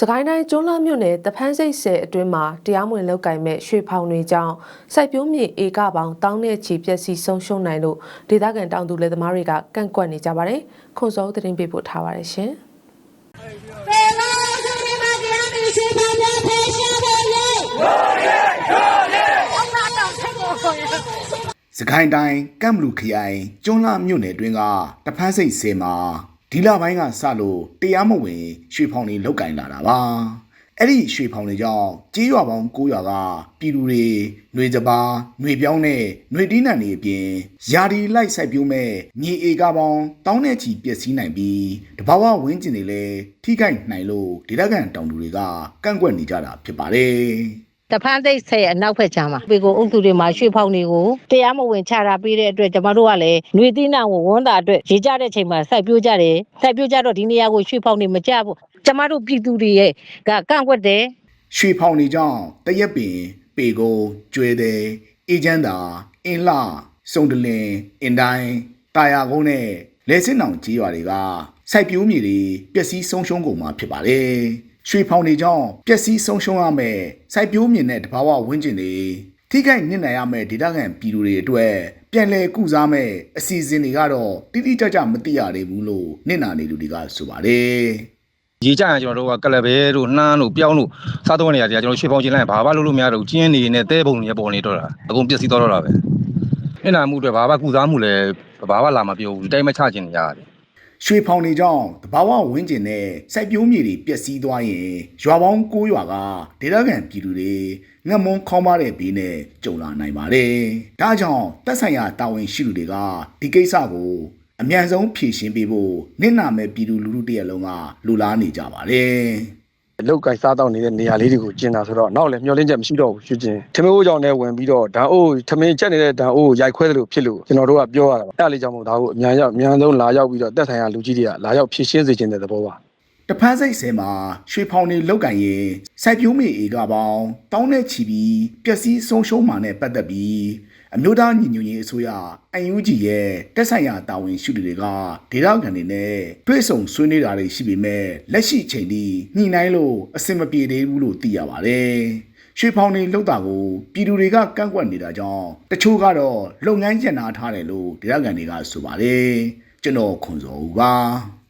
စကိုင်းတိုင်းကျွန်းလမြို့နယ်တဖန်းစိတ်ဆယ်အတွင်းမှာတရားမဝင်လောက်ကင်မဲ့ရွှေဖောင်တွေကြောင့်စိုက်ပျိုးမြေဧကပေါင်းတောင်းနဲ့ချီပျက်စီးဆုံးရှုံးနိုင်လို့ဒေသခံတောင်သူလယ်သမားတွေကကန့်ကွက်နေကြပါတယ်။ခွန်စောသတင်းပေးပို့ထားပါတယ်ရှင်။ပေလာစုဒီမှာတရားမရှိပါဘူးဖေရှာပါလေရိုးရဲရိုးရဲအောင်လာတော့ဆက်ကိုခေါ်ရစကိုင်းတိုင်းကမ်ဘလူခရိုင်ကျွန်းလာမြို့နယ်တွင်းကတဖန်းစိတ်ဆယ်မှာ ဒီလပိုင်းကစလို့တရားမဝင်ရွှေဖောင်တွေလောက်ကင်လာတာပါအဲ့ဒီရွှေဖောင်တွေကြောင့်ကြေးရွာပေါင်း9ရွာကပြည်သူတွေຫນွေစပါးຫນွေပြောင်းနဲ့ຫນွေတီးနှံတွေအပြင်ယာဒီလိုက်စိုက်ပျိုးမဲ့မြေဧကပေါင်းတောင်းနဲ့ချီပျက်စီးနိုင်ပြီးတဘာဝဝင်းကျင်တွေလည်းထိခိုက်နိုင်လို့ဒေသခံတောင်သူတွေကကန့်ကွက်နေကြတာဖြစ်ပါတယ် တဖန်သိပ်ဆယ်အနောက်ဖက်ချမ်းမှာပေကိုအုပ်စုတွေမှာရွှေဖောင်တွေကိုတရားမဝင်ချတာပေးတဲ့အတွက်ကျမတို့ကလည်းຫນွေသီးနှံကိုဝန်တာအတွက်ရေကြတဲ့ချိန်မှာစိုက်ပျိုးကြတယ်စိုက်ပျိုးကြတော့ဒီနေရာကိုရွှေဖောင်တွေမကြဘူးကျမတို့ပြည်သူတွေရဲ့ကကန့်ကွက်တယ်ရွှေဖောင်တွေကြောင့်တရက်ပင်ပေကုံကျွဲတဲ့အေဂျန်တာအင်းလှစုံတလင်အင်တိုင်းတာယာကုန်းနဲ့လဲစင်းတောင်ကြီးရွာတွေကစိုက်ပျိုးမြေတွေပျက်စီးဆုံးရှုံးကုန်မှာဖြစ်ပါတယ် ရွှေဖောင်တွေကြောင့်ပျက်စီးဆုံးရှုံးရမယ်စိုက်ပျိုးမြေနဲ့တဘာဝဝင်းကျင်တွေထိခိုက်နစ်နာရမယ်ဒေသခံပြည်သူတွေအတွက်ပြန်လည်ကုစားမယ်အစီအစဉ်တွေကတော့တိတိကျကျမသိရသေးဘူးလို့နစ်နာနေလူတွေကဆိုပါတယ်ရေကြရင်ကျွန်တော်တို့ကကလဘဲတို့နှမ်းတို့ပြောင်းတို့စားသုံးနေရတယ်ကျွန်တော်ရွှေပေါင်းချင်းလိုက်ဘာမှလုပ်လို့မရတော့ဘူးကျင်းနေနဲ့တဲပုံတွေပေါ်နေတော့တာအကုန်ပျက်စီးတော့တာပဲမျက်နှာမှုတွေဘာမှကုစားမှုလည်းဘာမှလာမပြောဘူးဒီတိုင်းမချချင်နေရတယ် ရွှေဖောင်တွေကြောင့်တဘာဝဝင်းကျင်နဲ့စိုက်ပျိုးမြေတွေပျက်စီးသွားရင်ရွာပေါင်း9ရွာကဒေသခံပြည်သူတွေငတ်မွန်းခေါင်းပါတဲ့ဘေးနဲ့ကြုံလာနိုင်ပါတယ်။ဒါကြောင့်တက်ဆိုင်ရာတာဝန်ရှိသူတွေကဒီကိစ္စကိုအမြန်ဆုံးဖြေရှင်းပေးဖို့နင့်နာမဲ့ပြည်သူလူထုတရက်လုံးကလူလားနေကြပါတယ်။ လောက်ကင်စားတော့နေတဲ့နေရာလေးတွေကိုကျင်တာဆိုတော့နောက်လည်းမျောလင်းချက်မရှိတော့ဘူးရွှေကျင်ထမင်းအိုးကြောင့်လည်းဝင်ပြီးတော့ဓာအိုးထမင်းချက်နေတဲ့ဓာအိုးကိုရိုက်ခွဲတယ်လို့ဖြစ်လို့ကျွန်တော်တို့ကပြောရတာပါအဲ့ဒါလေးကြောင့်မို့ဒါကိုအမြန်ရောက်အမြန်ဆုံးလာရောက်ပြီးတော့တက်ဆိုင်ရာလူကြီးတွေကလာရောက်ဖြည့်ရှင်းစေခြင်းတဲ့သဘောပါတဖန်းစိတ်ဆဲမှာရွှေဖောင်တွေလောက်ကင်ရင်စိုက်ပျိုးမြေဧကပေါင်းတောင်းနဲ့ချီပြီးပျက်စီးဆုံးရှုံးမှာနဲ့ပတ်သက်ပြီး အမျိုးသားညီညွတ်ရေးအစိုးရ UNG ရဲ့တက်ဆိုင်ရာတာဝန်ရှိသူတွေကဒေသခံတွေနဲ့တွေ့ဆုံဆွေးနွေးတာတွေရှိပေမဲ့လက်ရှိချိန်ထိညှိနှိုင်းလို့အဆင်မပြေသေးဘူးလို့သိရပါတယ်။ရွှေဖောင်တွေလောက်တာကိုပြည်သူတွေကကန့်ကွက်နေတာကြောင့်တချို့ကတော့လုပ်ငန်းကျန်နာထားတယ်လို့ဒေသခံတွေကဆိုပါတယ်။ကျွန်တော်ခွန်စောဦးပါ။